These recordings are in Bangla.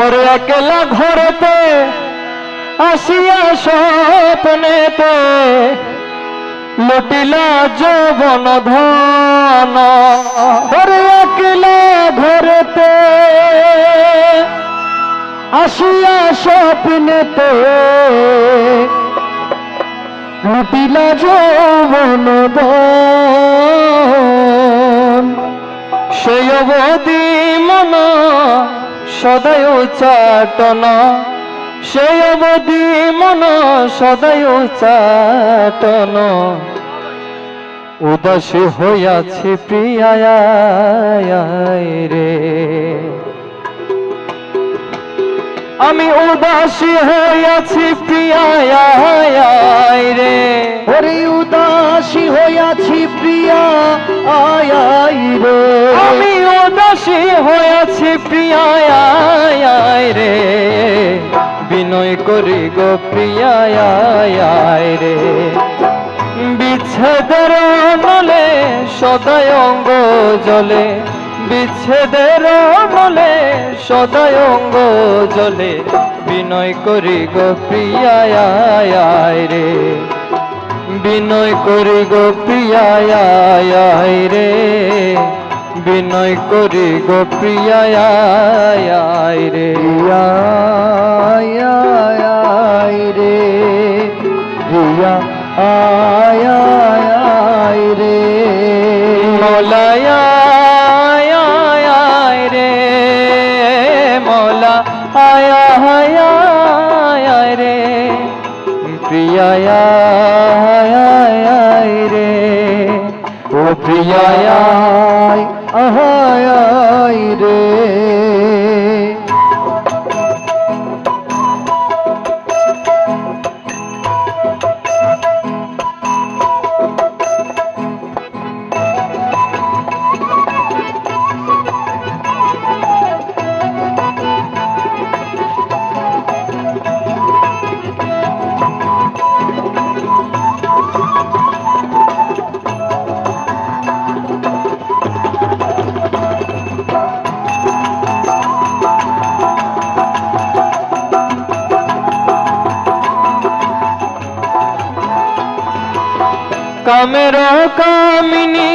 ওরে একলা ঘরেতে আসিয়া স্বপ্নেতে লুটিলা যৌবন ধন। ওরে একলা ঘরেতে আসিয়া স্বপ্নেতে লুটিলা যৌবন ধন। সেই অবধি মন সদায় চাটন। সেই অবধি মন সদায় চাটন। উদাসী হইয়াছে প্রিয়ায় রে। আমি উদাসী হইয়াছি প্রিয়ায় রে। ওরে উদাসী হইয়াছি প্রিয়া আয় রে। আমি উদাসী হয়েছি প্রিয়ায় করি গো প্রিয়ায় রে। বিচ্ছেদের নলে সদায় অঙ্গ জলে বিচ্ছেদের নলে সদায় অঙ্গ জলে বিনয় করি গো প্রিয়ায় রে। বিনয় করি গো প্রিয়ায় রে। বিনয় করি গো প্রিয়ায় রে প্রিয়া আয় রে। প্রিয়া, আয় রে। মলায় রে। মলা আয় রে। প্রিয়ায় রে। ও প্রিয়ায় কামের কামিনী,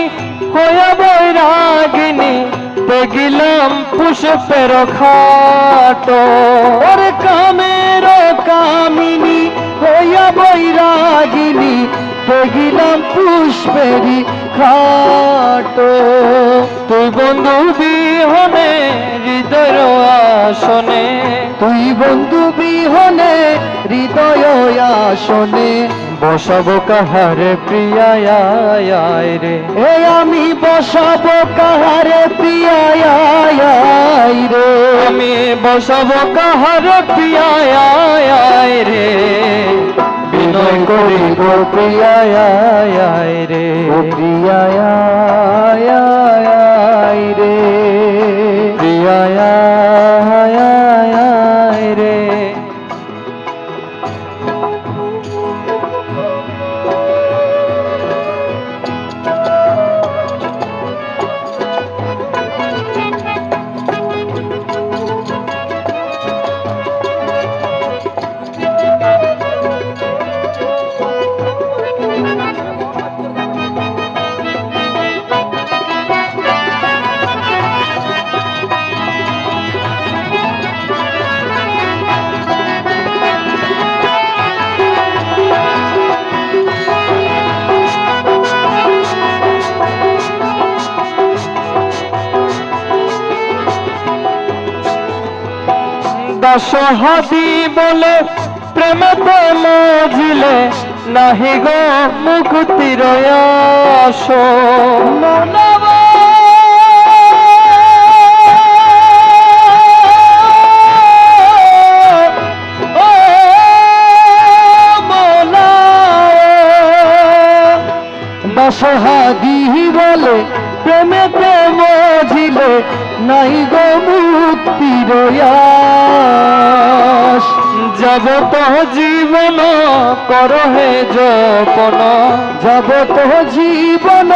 হয়ে বৈরাগিনী পেগিলাম পুষ্পের খাটো। ওরে কামের কামিনী হইয়া বৈরাগিনী, দেখিলাম পুষ্পেরি খাটো। তুই বন্ধু বিহনে হৃদয় আসনে। তুই বন্ধু বিহনে হৃদয় আসনে। বসাবো কাহারে প্রিয়ায় রে। এ আমি বসাবো কাহারে প্রিয়ায় রে। আমি বসাবো কাহারে প্রিয়ায় রে। বিনয় করি গো প্রিয়ায় রে। প্রিয়ায় দাসহাদি বলে প্রেমতে মজিলে নাহি গো মুক্তির আস। দশহাদি বলে প্রেমেতে মজিলে নাই গো মুক্তির। যাব তো জীবন করহে যপন। যাব তো জীবন,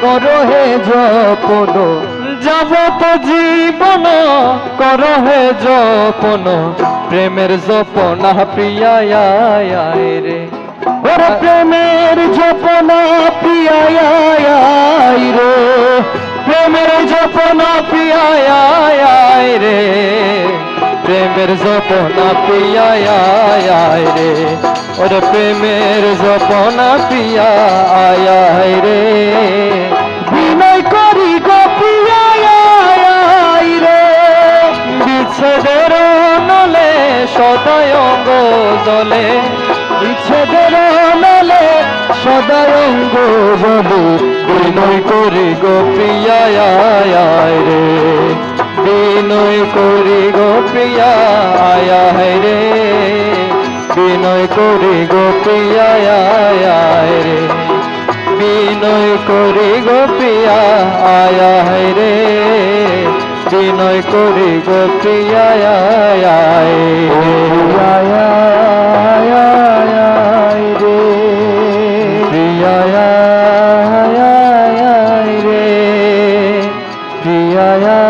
কর হে যপন। যাবত জীবন, কর হে জপন প্রেমের জপনা প্রিয়ায় রে। প্রেমের জপনা প্রিয়ায় রে। প্রেমের জপনা পিয়ায় রে। প্রেমের জপনা পিয়ায় রে। ওরে প্রেমের জপনা পিয়ায় রে। সদায় অঙ্গ বলে বিনয় করি গো প্রিয়ায় রে। বিনয় করি গো রে। বিনয় করি গো প্রিয়ায় রে। বিনয় করি গো প্রিয়ায় রে। বিনয় করি গো প্রিয়ায় রে। প্রিয়ায় রে